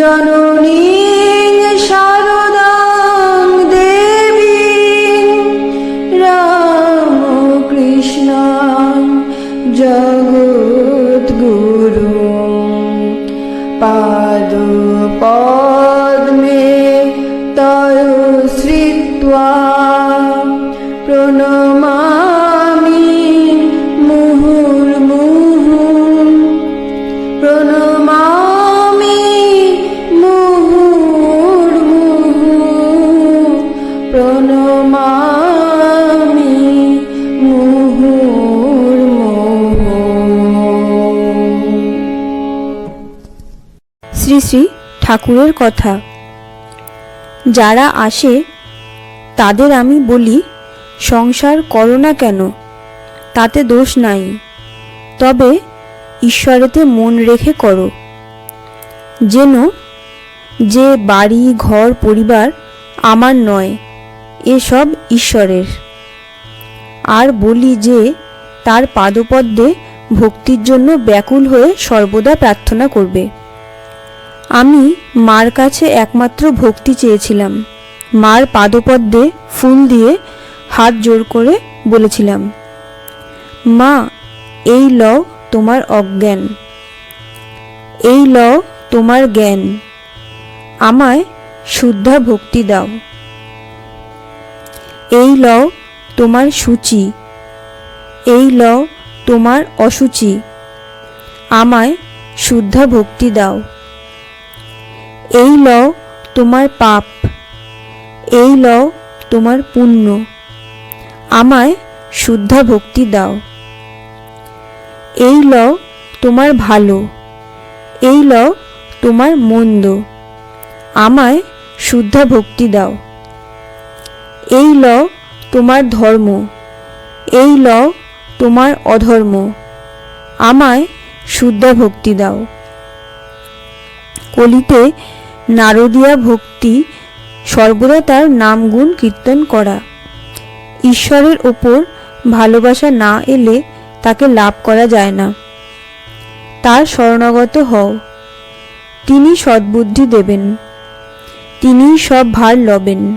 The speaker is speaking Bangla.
জননী শারদাং দেবী রামকৃষ্ণ জগদ্গুরু পাদ পদ্মে শ্রী ঠাকুরের কথা। যারা আসে, তাদের আমি বলি, সংসার করো না কেন, তাতে দোষ নাই। তবে ঈশ্বরেতে মন রেখে করো। যেন যে বাড়ি, ঘর, পরিবার আমার নয় এসব ঈশ্বরের। আর বলি যে, তার পাদপদ্মে ভক্তির জন্য ব্যাকুল হয়ে সর্বদা প্রার্থনা করবে। আমি মার কাছে একমাত্র ভক্তি চেয়েছিলাম। মার পাদপদ্মে ফুল দিয়ে হাত জোর করে বলেছিলাম, মা, এই ল তোমার অজ্ঞান। এই ল তোমার জ্ঞান। আমায় শুদ্ধা ভক্তি দাও। এই ল তোমার সূচি। এই ল তোমার অসুচি। আমায় শুদ্ধা ভক্তি দাও। এই ল তোমার পাপ, এই ল তোমার পুণ্য। আমায় শুদ্ধা ভক্তি দাও। এই ল তোমার ভালো, এই ল তোমার মন্দ। আমায় শুদ্ধা ভক্তি দাও। এই ল তোমার ধর্ম, এই ল তোমার অধর্ম। আমায় শুদ্ধা ভক্তি দাও। কলিতে নারদীয়া ভক্তি সর্বদা তার নাম গুণ কীর্তন করা। ঈশ্বরের ওপর ভালোবাসা না এলে তাকে লাভ করা যায় না। তার শরণাগত হও। তিনি সদ্বুদ্ধি দেবেন। তিনি সব ভার লবেন।